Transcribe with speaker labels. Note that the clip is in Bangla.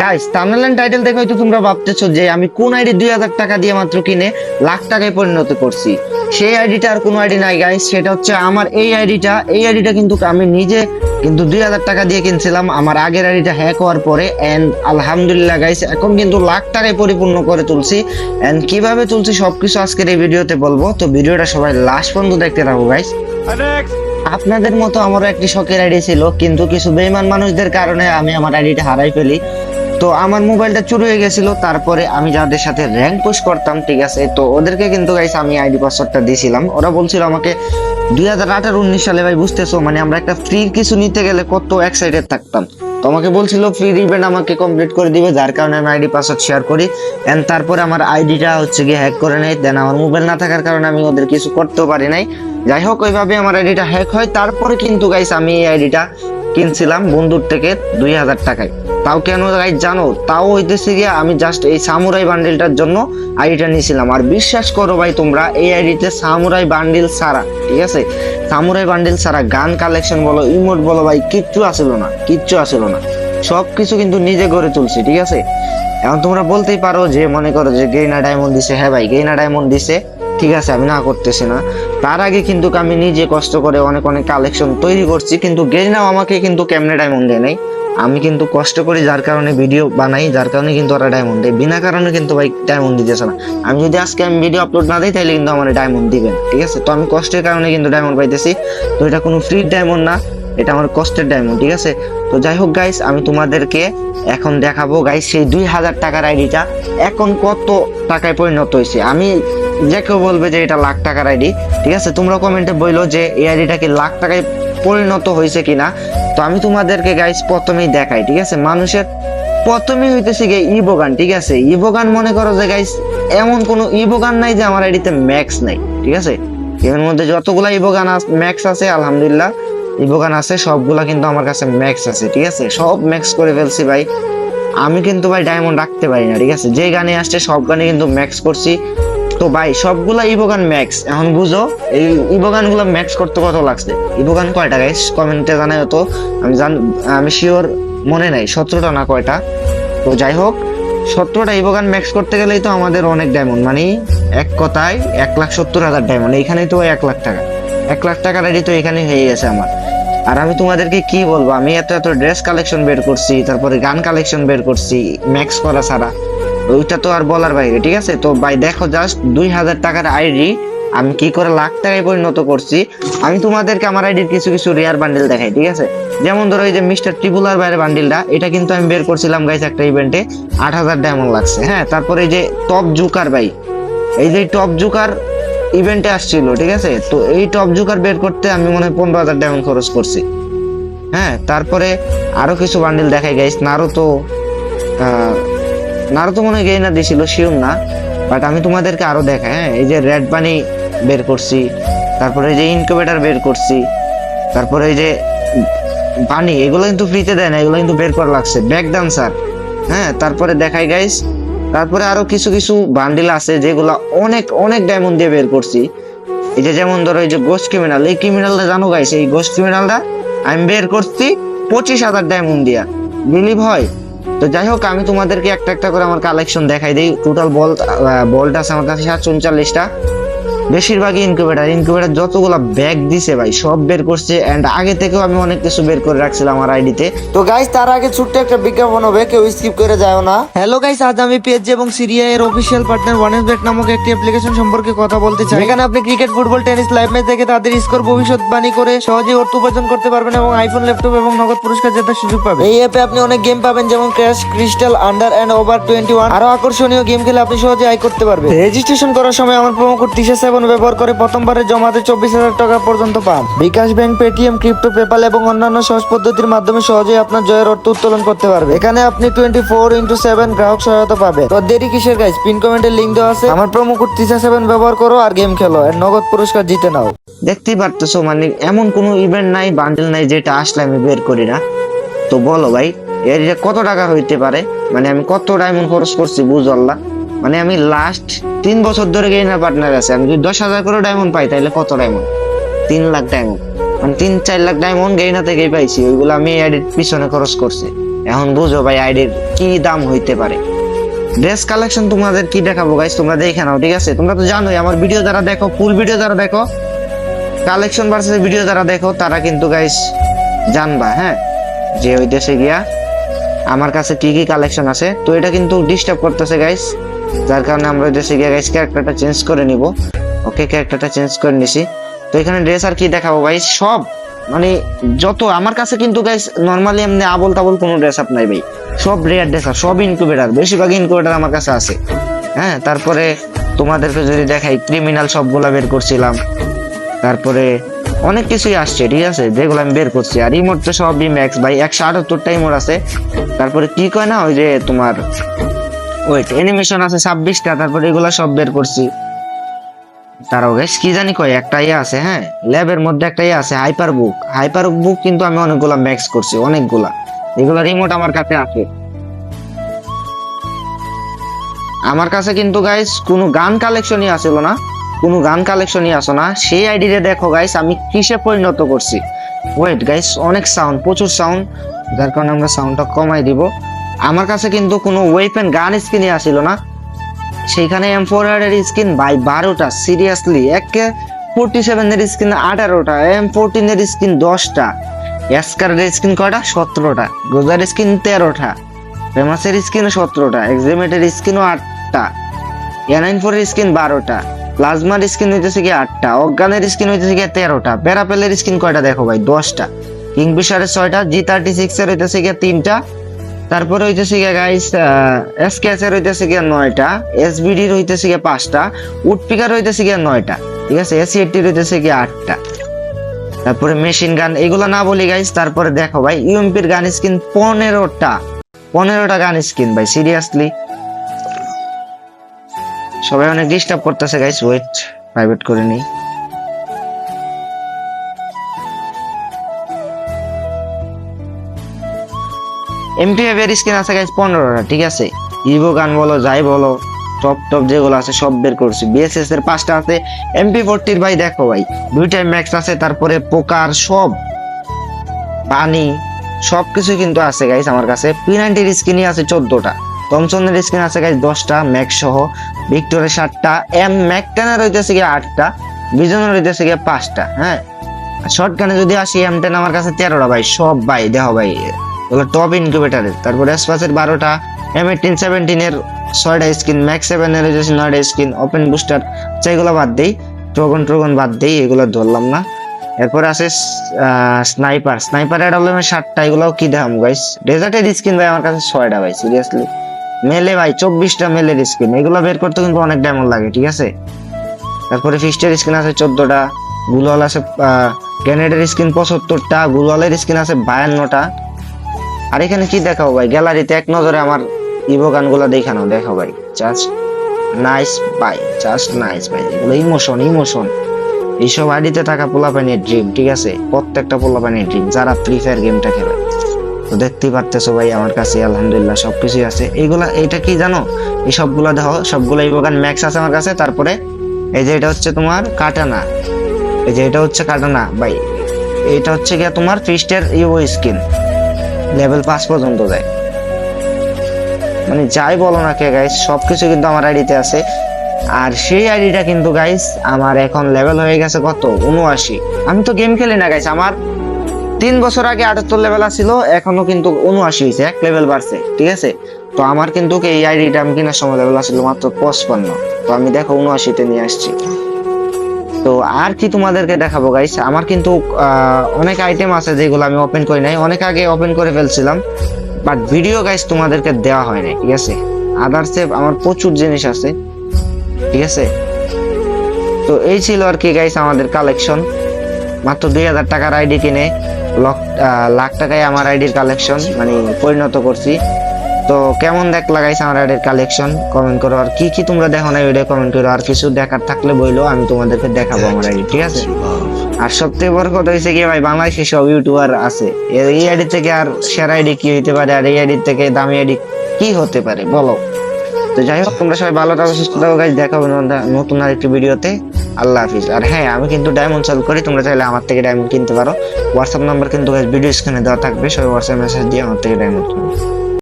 Speaker 1: গাইস টাইটেল দেখে হয়তো তোমরা ভাবতেছো যে আমি কোন আইডি দুই হাজার টাকা দিয়ে মাত্র কিনে লাখ টাকায় পরিণত করছি? সেই আইডিটা আর কোনো আইডি নাই গাইস সেটা হচ্ছে আমার এই আইডিটা এই আইডিটা কিন্তু আমি নিজে কিন্তু দুই হাজার টাকা দিয়ে কিনছিলাম। আমার আগের আইডিটা হ্যাক হওয়ার পরে এন্ড আলহামদুলিল্লাহ গাইস এখন কিন্তু লাখ টাকায় পরিপূর্ণ করে তুলছি। এন্ড কীভাবে তুলছি সবকিছু আজকের এই ভিডিওতে বলব। তো ভিডিওটা সবাই লাস্ট পর্যন্ত দেখতে থাকো গাইস আপনাদের মতো আমারও একটি শখের আইডি ছিল কিন্তু কিছু বেইমান মানুষদের কারণে আমি আমার আইডিটা হারাই ফেলি। তো আমার মোবাইলটা চুরি হয়ে গেছিল, তারপরে আমি যাদের সাথে র্যাঙ্ক পুশ করতাম, ঠিক আছে? তো ওদেরকে কিন্তু গাইস আমি আইডি পাসওয়ার্ডটা দিয়েছিলাম। ওরা বলছিল আমাকে, দুই হাজার আঠারো, উনিশ সালে ভাই বুঝতেছো? মানে আমরা একটা ফ্রি কিছু নিতে গেলে কত এক্সাইটেড থাকতাম। তো আমাকে বলছিল ফ্রি ইভেন্ট আমাকে কমপ্লিট করে দিবে, যার কারণে আমি আইডি পাসওয়ার্ড শেয়ার করি। অ্যান্ড তারপরে আমার আইডিটা হচ্ছে গিয়ে হ্যাক করে নেয়। দেন আমার মোবাইল না থাকার কারণে আমি ওদের কিছু করতেও পারি নাই। যাই হোক, ওইভাবে আমার আইডিটা হ্যাক হয়। তারপরে কিন্তু গাইস আমি এই আইডিটা কিনছিলাম বন্ধুর থেকে দুই হাজার টাকায়। তাও কেন গাইস জানো? তাও হইতেছে গিয়ে আমি জাস্ট এই সামুরাই বান্ডিলটার জন্য আইডিটা নিয়েছিলাম। আর বিশ্বাস করো ভাই তোমরা, এই আইডিতে সামুরাই বান্ডিল ছাড়া, ঠিক আছে? সামুরাই বান্ডিল ছাড়া গান কালেকশন বলো ইমোট বলো ভাই, কিচ্ছু আসিল না, কিচ্ছু আসিল না। সব কিছু কিন্তু নিজে গড়ে তুলছি, ঠিক আছে? এখন তোমরা বলতেই পারো যে, মনে করো যে গেইনা ডায়মন্ড দিছে। হ্যাঁ ভাই গেইনা ডায়মন্ড দিছে। ঠিক আছে, আমি না করতেছি না। তার আগে কিন্তু আমি নিজে কষ্ট করে অনেক অনেক কালেকশন তৈরি করছি, কিন্তু গেইনাও আমাকে কিন্তু কেমনে ডায়মন্ড দেয় নাই। আমি কিন্তু কষ্ট করি যার কারণে ভিডিও বানাই, যার কারণে কিন্তু ওরা ডায়মন্ড দেয়। বিনা কারণে কিন্তু ভাই ডায়মন্ড দিতেছে না। আমি যদি আজকে আমি ভিডিও আপলোড না দিই তাহলে কিন্তু আমার ডায়মন্ড দিবেন, ঠিক আছে? তো আমি কষ্টের কারণে কিন্তু ডায়মন্ড পাইতেছি। তো এটা কোনো ফ্রি ডায়মন্ড না। এটা আমার কষ্টের ডায়মন্ড ঠিক আছে? তো যাই হোক গাইস আমি তোমাদেরকে এখন দেখাবো গাইস সেই দুই হাজার টাকার আইডিটা এখন কত টাকায় পরিণত হয়েছে? আমি যে কেউ বলবে যে এটা লাখ টাকার আইডি ঠিক আছে? তোমরা কমেন্টে বলল যে এই আইডিটা কি লাখ টাকায় পরিণত হয়েছে কিনা? তো আমি তোমাদেরকে গাইস প্রথমেই দেখাই, ঠিক আছে? মানুষের প্রথমেই হইতেছে গিয়ে ইবোগান, ঠিক আছে? ইবোগান মনে করো যে গাইস এমন কোনো ইবোগান নাই যে আমার আইডিতে ম্যাক্স নাই, ঠিক আছে? এর মধ্যে যতগুলা ইবোগান ম্যাক্স আছে, আলহামদুলিল্লাহ। ইবোগান আছে, সবগুলা কিন্তু আমার কাছে ম্যাক্স আছে, ঠিক আছে? সব ম্যাক্স করে ফেলছি ভাই। আমি কিন্তু ভাই ডায়মন্ড রাখতে পারি না, ঠিক আছে? যে গানে আসছে, সব গানে কিন্তু ম্যাক্স করছি। তো ভাই, সবগুলা ইবোগান ম্যাক্স এখন বুঝো, এই ইবোগানগুলো ম্যাক্স করতে কত লাগছে? ইবোগান কয়টা গাইস কমেন্টে জানাই তো। আমি জান, আমি শিওর মনে নাই, সতেরোটা না কয়টা? তো যাই হোক, সতেরোটা ইবোগান ম্যাক্স করতে গেলেই তো আমাদের অনেক ডায়মন্ড মানে এক কথায় এক লাখ সত্তর হাজার ডায়মন্ড এইখানেই তো এক লাখ টাকা। এক লাখ টাকা রেডি তো এখানে হয়ে গেছে আমার। আর আমি তোমাদেরকে কি বলব? আমি এত এত ড্রেস কালেকশন বের করছি, তারপরে গান কালেকশন বের করছি ম্যাক্স করা ছাড়া। ওইটা তো আর বলার বাইরে, ঠিক আছে? তো ভাই, দেখো জাস্ট দুই হাজার টাকার আইডি আমি কি করে লাখ টাকায় পরিণত করছি? আমি তোমাদেরকে আমার আইডির কিছু কিছু রেয়ার বান্ডেল দেখাই, ঠিক আছে? যেমন ধরো এই যে মিস্টার ট্রিপুলার বাইরে বান্ডিলটা এটা কিন্তু আমি বের করছিলাম গাইস একটা ইভেন্টে আট হাজার ডায়মন্ড লাগছে হ্যাঁ? তারপরে এই যে টপ জুকার ভাই, এই যে টপ জুকার ইভেন্টে আসছিল, ঠিক আছে? তো এই টপ জুকার বের করতে আমি মনে হয় পনেরো হাজার ডায়মন্ড খরচ করছি। হ্যাঁ তারপরে আরও কিছু বান্ডিল দেখাই গাইস নারো তো মনে হয় গেইনা দিছিল শিওর না বাট আমি তোমাদেরকে আরও দেখাই হ্যাঁ? এই যে রেড বানি বের করছি, তারপরে এই যে ইনকিউবেটর বের করছি, তারপরে এই যে বানি এগুলো কিন্তু ফ্রিতে দেয় না, এগুলো কিন্তু বের করা লাগছে। ব্যাক ডান্সার হ্যাঁ? তারপরে দেখাই গাইস তারপরে আরও কিছু কিছু বান্ডিল আছে যেগুলো অনেক অনেক ডায়মন্ড দিয়ে বের করছি। এই যে যেমন ধরো এই যে গোস্ট ক্রিমিনাল এই ক্রিমিনালটা জানো গাইস এই গোস্ট ক্রিমিনালটা আমি বের করছি পঁচিশ হাজার ডায়মন্ড দিয়া। বিলিভ হয়? তো যাই হোক, আমি তোমাদেরকে একটা একটা করে আমার কালেকশন দেখাই দিই। টোটাল বল বলটা আছে আমার কাছে সাতশো উনচল্লিশটা বেশিরভাগই ইনকিউবেটার ইনকিউবেটার যতগুলো ব্যাগ দিছে ভাই সব বের করছে এন্ড আগে থেকেও আমি অনেক কিছু বের করে রাখছিলাম আমার আইডিতে তো। গাইস তার আগে ছোট্ট একটা বিজ্ঞাপন হবে কেউ স্কিপ করে যায় না।
Speaker 2: হ্যালো গাইস আজ আমি পেজ এবং সিরিয়া এর অফিসিয়াল পার্টনার ওয়ান বেট নামক একটি অ্যাপ্লিকেশন সম্পর্কে কথা বলতে চাই। এখানে আপনি cricket football tennis live match দেখে তাদের স্কোর ভবিষ্যৎবাণী করে সহজেই অর্থ উপার্জন করতে পারবেন এবং আইফোন ল্যাপটপ এবং নগদ পুরস্কার জেতার সুযোগ পাবেন। এই অ্যাপে আপনি অনেক গেম পাবেন যেমন crash crystal under and over twenty one আরও আকর্ষণীয় গেম খেলে আপনি সহজে আয় করতে পারবেন। রেজিস্ট্রেশন করার সময় আমার প্রোমো কোড তিশা সেভেন ব্যবহার করে প্রথমবারে জমাতে চব্বিশ হাজার টাকা পর্যন্ত পান। BKash bank, Paytm, crypto PayPal এবং অন্যান্য সহজ পদ্ধতির মাধ্যমে সহজেই আপনার জয়ের অর্থ উত্তোলন করতে পারবে। এখানে আপনি টোয়েন্টি ফোর ইন্টু সেভেন গ্রাহক সহায়তা পাবে তো দেরি কিসের গাইজ পিন কমেন্টের লিঙ্ক দেওয়া আছে। আমার প্রোমো কোড তিশা সেভেন ব্যবহার করো আর গেম খেলো। আর নগদ পুরস্কার জিতে নাও।
Speaker 1: দেখতেই পারতেছো মানে এমন কোনো ইভেন্ট নাই বান্ডেল নাই যেটা আসলে আমি বের করি না। তো বলো ভাই, এর কত টাকা হইতে পারে? মানে আমি কত ডায়মন্ড খরচ করছি, বুঝ আল্লাহ। মানে আমি লাস্ট তিন বছর ধরে গেইনার পার্টনার আছে। আমি যদি দশ হাজার করে ডায়মন্ড পাই, তাহলে কত ডায়মন্ড তিন লাখ ডায়মন্ড মানে তিন, চার লাখ ডায়মন্ড গেইনা থেকেই পাইছি। ওইগুলো আমি আইডির পিছনে খরচ করছি। এখন বুঝো ভাই আইডির কি দাম হইতে পারে? ড্রেস কালেকশন তোমাদের কি দেখাবো গাইস তোমরা দেখে নাও, ঠিক আছে? তোমরা তো জানোই, আমার ভিডিও যারা দেখো ফুল ভিডিও যারা দেখো কালেকশন ভার্সেস ভিডিও যারা দেখো, তারা কিন্তু গাইস জানবা হ্যাঁ? যে হইতেছে গিয়া আমার কাছে কি কি কালেকশন আছে। তো এটা কিন্তু ডিস্টার্ব করতেছে গাইস যার কারণে আমরা হইতেছে গিয়া গাইস ক্যারেক্টারটা চেঞ্জ করে নিব। ওকে ক্যারেক্টারটা চেঞ্জ করে নিছি। তো এখানে ড্রেস আর কি দেখাবো ভাই? সব। মানে যত, আমার কাছে কিন্তু গাইস নরমালি এমনি আবল তাবল কোনো ড্রেস আপ নাই ভাই। সব রেয়ার ড্রেস আর সব ইনকিউবেটার বেশিরভাগ ইনকিউবেটার আমার কাছে আছে। হ্যাঁ তারপরে তোমাদেরকে যদি দেখাই ক্রিমিনাল সবগুলা বের করছিলাম। তারপরে অনেক কিছুই আসছে, ঠিক আছে? যেগুলো আমি বের করছি। আর ইমোট তো সবই ম্যাক্স ভাই, একশো আটাত্তরটা ইমোট আছে। তারপরে কি কয় না, ওই যে তোমার ওয়েট অ্যানিমেশন আছে ছাব্বিশটা, তারপরে এগুলা সব বের করছি। তারাও গেছ কি জানি কয়, একটা ইয়ে আছে হ্যাঁ? ল্যাবের মধ্যে একটা ইয়ে আছে হাইপার বুক হাইপার বুক কিন্তু আমি অনেকগুলা ম্যাক্স করছি, অনেকগুলা। এগুলা রিমোট আমার কাছে আছে। আমার কাছে কিন্তু গাইস কোনো গান কালেকশনই আসলো না। কোনো গান কালেকশনই আসো না। সেই আইডিতে দেখো গাইস আমি কিসে পরিণত করছি? ওয়েট গাইস অনেক সাউন্ড প্রচুর সাউন্ড যার কারণে আমরা সাউন্ডটা কমাই দিব। আমার কাছে কিন্তু কোনো ওয়েপেন গান স্কিনই আসিল না। সেইখানে এম ফোর এর স্কিন বাই বারোটা সিরিয়াসলি একে ফোরটি সেভেনের স্কিন আঠারোটা এম ফোরটিন এর স্কিন দশটা এসকারের স্কিন কয়টা? সতেরোটা গোজার স্কিন তেরোটা ফেমাসের স্কিন সতেরোটা এক্সিমেটের স্কিনও আটটা এ নাইন ফোর স্কিন বারোটা প্লাজমার স্কিন হইতেছে কি আটটা অজ্ঞানের স্কিন হইতেছে কি তেরোটা প্যারাপেলের স্কিন কয়টা দেখো ভাই? দশটা কিংফিশারের ছয়টা জি থার্টি সিক্সের হইতেছে গিয়ে তিনটা তারপরে হইতেছে গিয়ে গাইস এস হইতেছে গিয়ে নয়টা এস বিডির হইতেছে গিয়ে পাঁচটা উডপিকার হইতেছে গিয়ে নয়টা, ঠিক আছে? এসি এইটির হইতেছে গিয়ে আটটা। তারপরে মেশিন গান এগুলো না বলি গাইস তারপরে দেখো ভাই ইউএমপির গান স্কিন পনেরোটা পনেরোটা গান স্কিন ভাই সিরিয়াসলি সবাই অনেক ডিস্টার্ব করতেছে গাইস ওয়েট প্রাইভেট করে নিই। এমপি এর স্কিন আছে গাইস পনেরোটা, ঠিক আছে? ইভো গান বলো, যাই বলো টপ টপ যেগুলো আছে সব বের করছি। বিএসএস এর পাঁচটা আছে এমপি ফোরটির ভাই দেখো ভাই দুইটাই ম্যাক্স আছে, তারপরে পোকার সব, পানি, সবকিছু কিন্তু আছে গাইজ আমার কাছে। পি নাইনটির স্কিনই আছে চোদ্দটা থমসনের স্কিন আছে গাইজ দশটা ম্যাক সহ। ভিক্টোরের সাতটা এম ম্যাকটেনের রইতেছে গিয়ে আটটা বিজনের রইতেছে গিয়ে পাঁচটা হ্যাঁ? শর্ট গানে যদি আসি এম টেন আমার কাছে তেরোটা ভাই, সব ভাই, দেখো ভাই এগুলো টপ ইনকিউবেটারের তারপরে এসপাসের বারোটা এম এইটিন সেভেন্টিনের ছয়টা স্কিন ম্যাক্স সেভেনের হচ্ছে নয়টা স্কিন ওপেন বুস্টার সেগুলো বাদ দেই। ট্রগন ট্রগন বাদ দেই, এগুলো ধরলাম না। এরপরে আছে স্নাইপার স্নাইপার স্নাইপারের অ্যাডালমের সাতটা এগুলো কি দেখাম গাইস ডেজার্টের স্কিন ভাই আমার কাছে ছয়টা ভাই সিরিয়াসলি মেলে ভাই, চব্বিশটা মেলের স্কিন এগুলো বের করতে কিন্তু অনেক ডায়মন্ড লাগে, ঠিক আছে? তারপরে ফিস্টের স্কিন আছে চোদ্দটা গুলওয়াল আছে গ্রেনেডের স্কিন পঁচাত্তরটা গুলওয়ালের স্কিন আছে বায়ান্নটা। আর এখানে কি দেখাও ভাই? গ্যালারিতে এক নজরে আমার ইভো গানগুলো দেখানো দেখো ভাই। জাস্ট নাইস ভাই জাস্ট নাইস ভাই। এগুলো ইমোশন ইমোশন এইসব আইডিতে থাকা পোলাপানির ড্রিম ঠিক আছে? প্রত্যেকটা পোলাপানির ড্রিম যারা ফ্রি ফায়ার গেমটা খেলে। তো দেখতেই পারতেছো ভাই, আমার কাছে আলহামদুলিল্লাহ সব কিছুই আছে। এইগুলা, এইটা কি জানো? এই সবগুলা দেখো সবগুলো ইভো গান ম্যাক্স আছে আমার কাছে। তারপরে এই যে এটা হচ্ছে তোমার কাটানা। এই যে এটা হচ্ছে কাটানা ভাই। এটা হচ্ছে গিয়া তোমার ফিস্টের ইভো স্কিন লেভেল পাঁচ পর্যন্ত যায়। মানে যাই বলো না কে গাইস সবকিছু কিন্তু আমার আইডিতে আছে। আর সেই আইডিটা কিন্তু গাইস আমার এখন লেভেল হয়ে গেছে কত? উনআশি আমি তো গেম খেলি না গাইস আমার তিন বছর আগে আটাত্তর লেভেল আসছিল এখনও কিন্তু উনআশি হয়েছে, এক লেভেল বাড়ছে, ঠিক আছে? তো আমার কিন্তু এই আইডিটা আমি কেনার সময় লেভেল আসছিল মাত্র পঁচপান্ন। তো আমি দেখো উনআশিতে নিয়ে আসছি। তো আর কি তোমাদেরকে দেখাবো গাইস আমার কিন্তু অনেক আইটেম আছে যেগুলো আমি ওপেন করি নাই। অনেক আগে ওপেন করে ফেলছিলাম বাট ভিডিও গাইস তোমাদেরকে দেওয়া হয় নাই ঠিক আছে? আদার্সে আমার প্রচুর জিনিস আছে, ঠিক আছে? তো এই ছিল আর কি গাইস আমাদের কালেকশন মাত্র দুই হাজার টাকার আইডি কিনে লক লাখ টাকায় আমার আইডির কালেকশন মানে পরিণত করছি। তো কেমন দেখ লাগাইছে আমার আইডির কালেকশন কমেন্ট করো, আর কি কি তোমরা দেখো না ভিডিও কমেন্ট করো? আর কিছু দেখার থাকলে বইলো, আমি তোমাদেরকে দেখাবো আমার আইডি ঠিক আছে? আর সবথেকে বড় কথা হয়েছে কি ভাই, বাংলাদেশে সব ইউটিউবার আছে। এই আইডি থেকে আর সেরা আইডি কি হইতে পারে? আর এই আইডি থেকে দামি আইডি কি হতে পারে? বলো। তো যাই হোক, তোমরা সবাই ভালো থাকো, সুস্থ থাকো গাইজ দেখা হবে নতুন আরেকটি ভিডিওতে আল্লাহ হাফিজ। আর হ্যাঁ আমি কিন্তু ডায়মন্ড সেল করি, তোমরা চাইলে আমার থেকে ডায়মন্ড কিনতে পারো। হোয়াটসঅ্যাপ নাম্বার কিন্তু ভিডিও স্ক্রিনে দেওয়া থাকবে, সবাই হোয়াটসঅ্যাপ মেসেজ দিয়ে আমার থেকে ডায়মন্ড কিনো।